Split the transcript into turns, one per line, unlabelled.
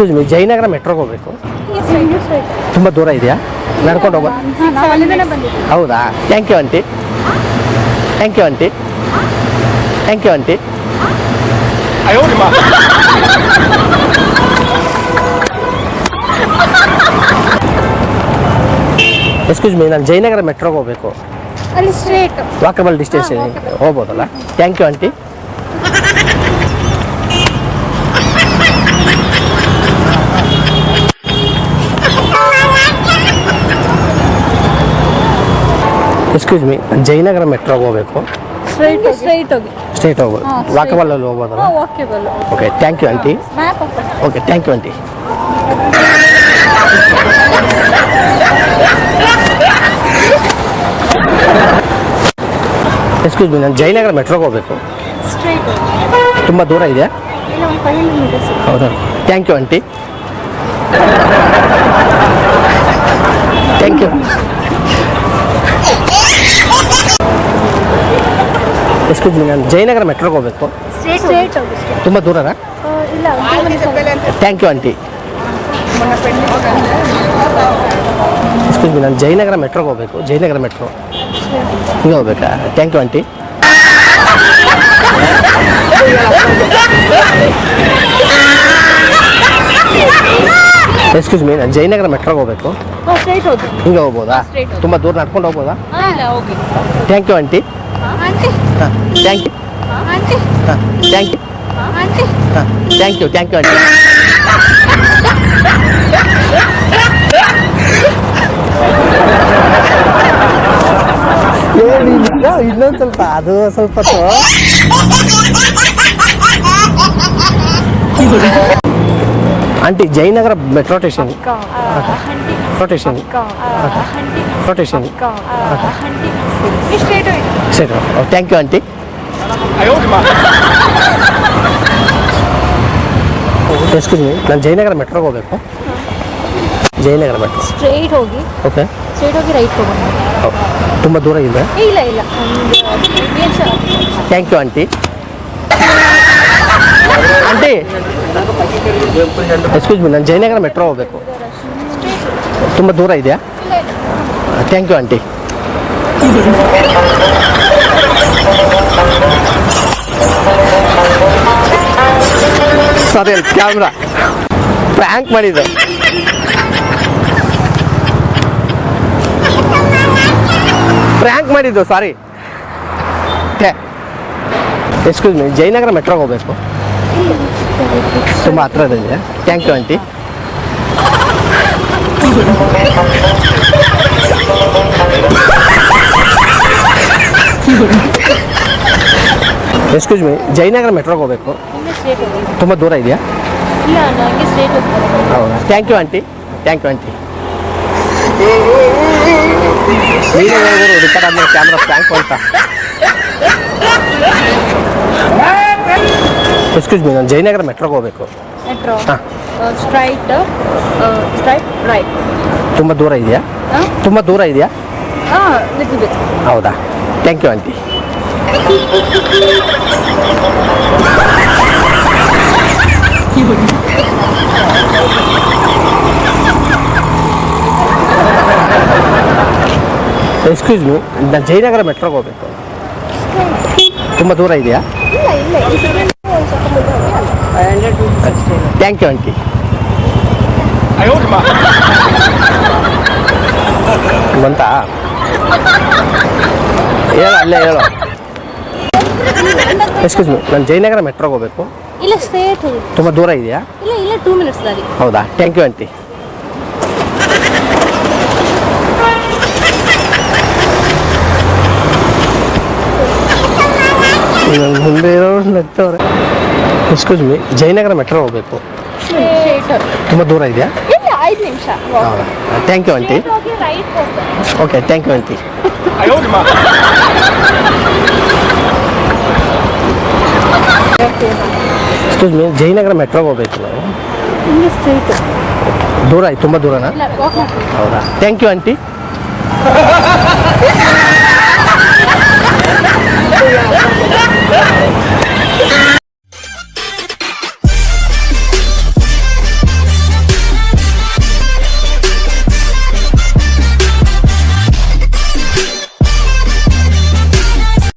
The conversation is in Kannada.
ಎಕ್ಸ್ಕ್ಯೂಸ್ ಮಿ ಜಯನಗರ ಮೆಟ್ರೋಗೆ ಹೋಗ್ಬೇಕು. ತುಂಬ ದೂರ ಇದೆಯಾ? ನಡ್ಕೊಂಡು ಹೋಗೋ
ನಾವು ಅಲ್ಲಿಂದನೇ ಬಂದಿದ್ದೀವಿ.
ಹೌದಾ? Thank you aunty thank you aunty thank you aunty excuse me ನಾನು ಜಯನಗರ ಮೆಟ್ರೋಗೆ ಹೋಗ್ಬೇಕು.
ಅಲ್ಲಿ straight
walkable distance ಹೋಗ್ಬೋದಲ್ಲ? Thank you aunty excuse me Jayanagar ಮೆಟ್ರೋಗೆ ಹೋಗ್ಬೇಕು.
ಸ್ಟ್ರೈಟ್ ಸ್ಟ್ರೈಟ್ ಹೋಗಿ.
ಸ್ಟ್ರೈಟ್ ಹೋಗ್ಬೋದು. ವಾಕಬಲ್ಲಲ್ಲಿ ಹೋಗ್ಬೋದಲ್ಲ?
Walkable
okay thank you aunty okay thank you aunty excuse me ನಾನು ಜಯನಗರ ಮೆಟ್ರೋಗೆ ಹೋಗ್ಬೇಕು.
ಸ್ಟ್ರೈಟ್
ತುಂಬ ದೂರ
ಇದೆ
ಹೌದಾ? Thank you aunty thank you excuse me ನಾನು ಜಯನಗರ ಮೆಟ್ರೋಗೆ ಹೋಗ್ಬೇಕು. ತುಂಬ ದೂರನಾ. Thank you aunty excuse me ನಾನು ಜಯನಗರ ಮೆಟ್ರೋಗೆ ಹೋಗ್ಬೇಕು. ಜಯನಗರ ಮೆಟ್ರೋ ಹಿಂಗೆ ಹೋಗ್ಬೇಕಾ? Thank you aunty excuse me ನಾನು ಜಯನಗರ ಮೆಟ್ರೋಗೆ ಹೋಗ್ಬೇಕು.
ಹೋಗಿ
ಹಿಂಗೆ ಹೋಗ್ಬೋದಾ? ತುಂಬ ದೂರ ನಡ್ಕೊಂಡು ಹೋಗ್ಬೋದಾ?
ಹಾ, ಇಲ್ಲ ಹೋಗಿ.
ಥ್ಯಾಂಕ್ ಯು ಆಂಟಿ
ಆಂಟಿ
ಹಾಂ ಥ್ಯಾಂಕ್ ಯು
ಆಂಟಿ
ಹಾಂ ಥ್ಯಾಂಕ್ ಯು
ಆಂಟಿ
ಹಾಂ thank you thank you aunty ಇನ್ನೊಂದು ಸ್ವಲ್ಪ ಅದು ಸ್ವಲ್ಪ aunty Jayanagar metro station
aunty
metro station
aunty
metro station
aunty straight ಹೋಗಿ
ಸರಿ thank you aunty excuse me ನಾನು ಜಯನಗರ ಮೆಟ್ರೋಗೆ ಹೋಗ್ಬೇಕು. ಜಯನಗರ ಮೆಟ್ರೋ
ಸ್ಟ್ರೇಟ್ ಹೋಗಿ.
ಓಕೆ
ಸ್ಟ್ರೇಟ್ ಹೋಗಿ ರೈಟ್ ಹೋಗೋಣ.
ತುಂಬ ದೂರ ಇದೆ.
ಏ, ಇಲ್ಲ ಇಲ್ಲ. ಒಂದು ನಿಮಿಷ
thank you aunty aunty excuse me ನಾನು ಜಯನಗರ ಮೆಟ್ರೋ ಹೋಗ್ಬೇಕು. ತುಂಬ ದೂರ ಇದೆಯಾ? ಥ್ಯಾಂಕ್ ಯು ಆಂಟಿ ಸರಿ ಕ್ಯಾಮ್ರಾ ಪ್ರ್ಯಾಂಕ್ ಮಾಡಿದ್ದು. ಪ್ರ್ಯಾಂಕ್ ಮಾಡಿದ್ದು ಸಾರಿ ಎಕ್ಸ್ಕ್ಯೂಸ್ ಮೀ ಜಯನಗರ ಮೆಟ್ರೋಗೆ ಹೋಗ್ಬೇಕು. ತುಂಬ ಹತ್ರದಿದೆ thank you aunty excuse me Jayanagar ಮೆಟ್ರೋಗೆ ಹೋಗಬೇಕು. ತುಂಬ ದೂರ ಇದೆಯಾ? ಹೌದಾ? Thank you aunty thank you aunty ಹೇಳ್ಬೋದು ರಿಕಾರ್ಡ್ ಆದ್ಮೇಲೆ ಕ್ಯಾಮ್ರಾ ಪ್ರ್ಯಾಂಕ್ ಅಂತ ಎಕ್ಸ್ಕ್ಯೂಸ್ ಮೀ ನಾನು ಜಯನಗರ ಮೆಟ್ರೋಗೆ ಹೋಗಬೇಕು.
ಮೆಟ್ರೋ
ಹಾ.
ಸ್ಟ್ರೈಟ್ ಸ್ಟ್ರೈಟ್ ರೈಟ್
ತುಂಬ ದೂರ ಇದೆಯಾ? ತುಂಬ ದೂರ ಇದೆಯಾ? ಹೌದಾ? Thank you aunty excuse me ನಾನು ಜಯನಗರ ಮೆಟ್ರೋಗೆ ಹೋಗ್ಬೇಕು. ತುಂಬ ದೂರ ಇದೆಯಾ? ಥ್ಯಾಂಕ್ ಯು ಆಂಟಿ ಬಂತಾ? ಹೇಳ ಅಲ್ಲೇ ಹೇಳು. ಎಕ್ಸ್ಕ್ಯೂಸ್ ಮಿ ನಾನು ಜಯನಗರ ಮೆಟ್ರೋಗೆ ಹೋಗ್ಬೇಕು.
ಇಲ್ಲ ಸ್ಟ್ರೇಟ್ ಹೋಗಿ
ತುಂಬ ದೂರ ಇದೆಯಾ?
ಇಲ್ಲ ಇಲ್ಲ ಟೂ ಮಿನಿಟ್ಸ್ ದಾರಿ.
ಹೌದಾ? ಥ್ಯಾಂಕ್ ಯು ಆಂಟಿ ಮುಂದೆ ಇರೋರು ನಗ್ತವ್ರೆ ಎಕ್ಸ್ಕ್ಯೂಸ್ ಮಿ ಜಯನಗರ ಮೆಟ್ರೋ ಹೋಗ್ಬೇಕು. ತುಂಬ ದೂರ ಇದೆಯಾ?
ಐದು ನಿಮಿಷ.
ಹೌದಾ thank you aunty okay thank you aunty excuse me Jayanagar ಮೆಟ್ರೋಗೆ ಹೋಗ್ಬೇಕು ನಾವು ದೂರ ಆಯ್ತು ತುಂಬ ದೂರನಾ? ಹೌದಾ? Thank you aunty